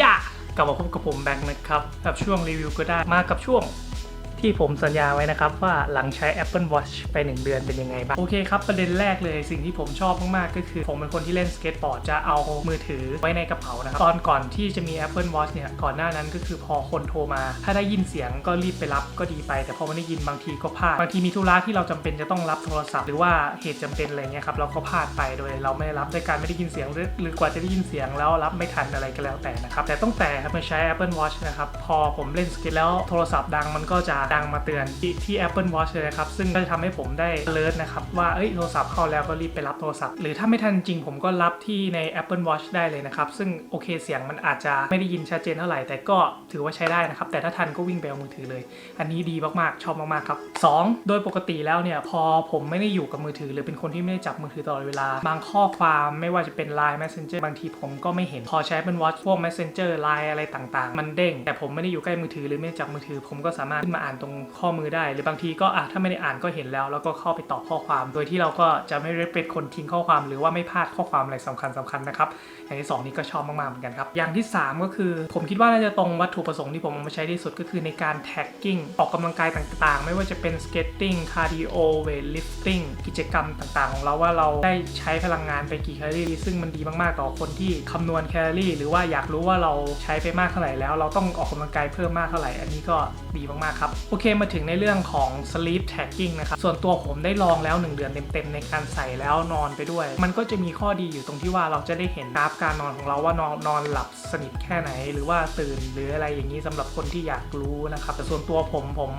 ย่ากลับมาพบกับผมแบงค์นะครับกับช่วงรีวิวก็ได้มากับช่วง ที่ผมสัญญาไว้นะครับ ว่าหลังใช้ Apple Watch ไป 1 เดือนเป็นยังไงบ้าง โอเคครับ ประเด็นแรกเลยสิ่งที่ผมชอบมาก ๆ ก็คือ ผมเป็นคนที่เล่นสเก็ตบอร์ดจะเอามือถือไว้ในกระเป๋านะครับ ตอนก่อนที่จะมี Apple Watch เนี่ย ก่อนหน้านั้นก็คือพอคนโทรมา ถ้าได้ยินเสียงก็รีบไปรับก็ดีไป แต่พอไม่ได้ยินบางทีก็พลาดบางทีมีธุระที่เราจำเป็นจะต้องรับโทรศัพท์หรือว่าเหตุจำเป็นอะไรเงี้ยครับเราก็พลาดไปโดยเราไม่ได้รับด้วยการไม่ได้ยินเสียงหรือหรือกว่าจะได้ยินเสียงแล้วรับไม่ทันอะไรก็แล้วแต่นะครับแต่ตั้งแต่มาใช้ Apple Watch นะครับพอผมเล่นสเก็ตแล้วโทรศัพท์ดังมันก็จะดังมาเตือนที่ที่ Apple Watch เลยครับ ซึ่งก็จะทำให้ผมได้ alert นะครับ ว่าเอ้ยโทรศัพท์เข้าแล้วก็รีบไปรับโทรศัพท์ หรือถ้าไม่ทันจริงผมก็รับที่ใน Apple Watch ได้เลยนะครับ ซึ่งโอเคเสียงมันอาจจะไม่ได้ยินชัดเจนเท่าไหร่ แต่ก็ถือว่าใช้ได้นะครับ แต่ถ้าทันก็วิ่งไปเอามือถือเลย อันนี้ดีมากๆ ชอบมากๆครับ 2 โดยปกติแล้วเนี่ยพอผมไม่ได้อยู่กับมือถือ หรือเป็นคนที่ไม่ได้จับมือถือตลอดเวลา บางข้อความไม่ว่าจะเป็น Line Messenger บางทีผมก็ไม่เห็นพอใช้เป็น Watch พวก Messenger Line อะไรต่างๆ มันเด้งแต่ผมไม่ได้อยู่ใกล้มือถือหรือไม่ได้จับมือถือผมก็สามารถขึ้นมาอ่านตรงข้อมือได้ หรือบางทีก็อะถ้าไม่ได้อ่านก็เห็นแล้ว แล้วก็เข้าไปตอบข้อความ โดยที่เราก็จะไม่ได้เป็นคนทิ้งข้อความหรือว่าไม่พลาดข้อความอะไรสำคัญสคัญนะครับ อย่างที่สองนี้ก็ชอบมากๆเหมือนกันครับ อย่างที่ 3 ก็คือ ผมคิดว่าน่าจะตรงวัตถุประสงค์ที่ผมเอามาใช้ที่สุดก็คือในการแท็กกิ้งออกกำลังกายต่างๆ ไม่ว่าจะเป็นสเก็ตติ้งคาร์ดิโอเวทลิฟติ้งกิจกรรมต่างๆ ของเราว่าเราได้ใช้พลังงานไปกี่แคลอรี่ ซึ่งมันดีมากๆต่อคนที่คำนวณแคลอรี่ หรือว่าอยากรู้ว่าเราใช้ไปมากเท่าไหร่แล้ว เราต้องออกกำลังกายเพิ่มมากเท่าไหร่อันนี้ก็ดีมากๆครับโอเคมาถึงในเรื่องของ sleep tracking นะครับ ส่วนตัวผมได้ลองแล้ว 1 เดือนเต็มๆ ในการใส่แล้วนอนไปด้วย มันก็จะมีข้อดีอยู่ตรงที่ว่าเราจะได้เห็นกราฟการนอนของเราว่านอนนอนหลับสนิทแค่ไหน หรือว่าตื่นหรืออะไรอย่างนี้สำหรับคนที่อยากรู้นะครับ แต่ส่วนตัวผมผม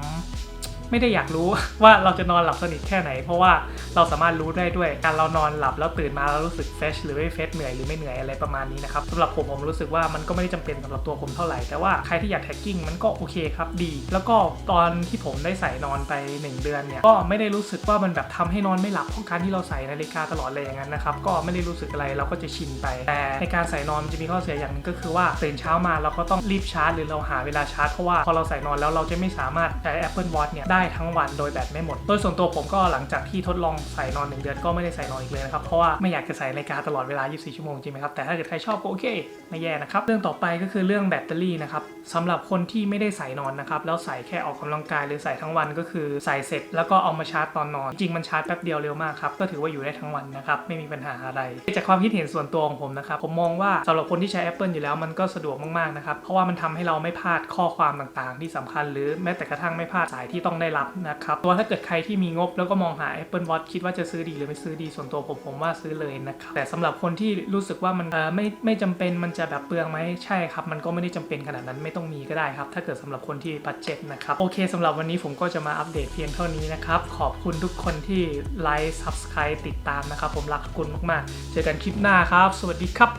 ไม่ได้อยากรู้ว่าเราจะนอนหลับสนิทแค่ไหน เพราะว่าเราสามารถรู้ได้ด้วยการเรานอนหลับแล้วตื่นมาแล้วรู้สึกเฟชหรือไม่เฟชเหนื่อยหรือไม่เหนื่อยอะไรประมาณนี้นะครับสำหรับผมผมรู้สึกว่ามันก็ไม่ได้จำเป็นสำหรับตัวผมเท่าไหร่แต่ว่าใครที่อยากแท็กกิ้งมันก็โอเคครับดี แล้วก็ตอนที่ผมได้ใส่นอนไป 1 เดือนเนี่ยก็ไม่ได้รู้สึกว่ามันแบบทำให้นอนไม่หลับเพราะการที่เราใส่นาฬิกาตลอดเลยอย่างนั้นนะครับก็ไม่ได้รู้สึกอะไรเราก็จะชินไป แต่ในการใส่นอนมันจะมีข้อเสียอย่างนึงก็คือว่าตื่นเช้ามาเราก็ต้องรีบชาร์จ หรือเราหาเวลาชาร์จเพราะว่าพอเราใส่นอนแล้วเราจะไม่สามารถใช้ Apple Watch เนี่ยได้ได้ทั้งวันโดยแบตไม่หมด โดยส่วนตัวผมก็หลังจากที่ทดลองใส่นอน 1 เดือนก็ไม่ได้ใส่นอนอีกเลยนะครับ เพราะว่าไม่อยากจะใส่นาฬิกาตลอดเวลา 24 ชั่วโมงจริงไหมครับ แต่ถ้าเกิดใครชอบก็โอเค ไม่แย่นะครับ เรื่องต่อไปก็คือเรื่องแบตเตอรี่นะครับสำหรับคนที่ไม่ได้ใส่นอนนะครับ แล้วใส่แค่ออกกำลังกายหรือใส่ทั้งวันก็คือใส่เสร็จแล้วก็เอามาชาร์จตอนนอน จริงมันชาร์จแป๊บเดียวเร็วมากครับ ก็ถือว่าอยู่ได้ทั้งวันนะครับไม่มีปัญหาอะไร จากความคิดเห็นส่วนตัวของผมนะครับผมมองว่าสำหรับคนที่ใช้ Apple อยู่แล้วมันก็สะดวกมากๆนะครับเพราะว่ามันทำให้เราไม่พลาดข้อความต่างๆ ที่สำคัญหรือแม้แต่กระทั่งไม่พลาดสายที่ต้องได้รับนะครับตัวถ้าเกิดใครที่มีงบแล้วก็มองหา Apple Watch คิดว่าจะซื้อดีหรือไม่ซื้อดีส่วนตัวผมผมว่าซื้อเลยนะครับแต่สำหรับคนที่รู้สึกว่ามันเออไม่ไม่จำเป็นมันจะแบบเปลืองไหมใช่ครับ มันก็ไม่ได้จำเป็นขนาดนั้นไม่ต้องมีก็ได้ครับ ถ้าเกิดสำหรับคนที่บัตเจ็ตนะครับโอเคสำหรับวันนี้ผมก็จะมาอัปเดตเพียงเท่านี้นะครับขอบคุณทุกคนที่ไลค์ Subscribe ติดตามนะครับผมรักคุณมากๆ เจอกันคลิปหน้าครับ สวัสดีครับ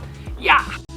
ย่า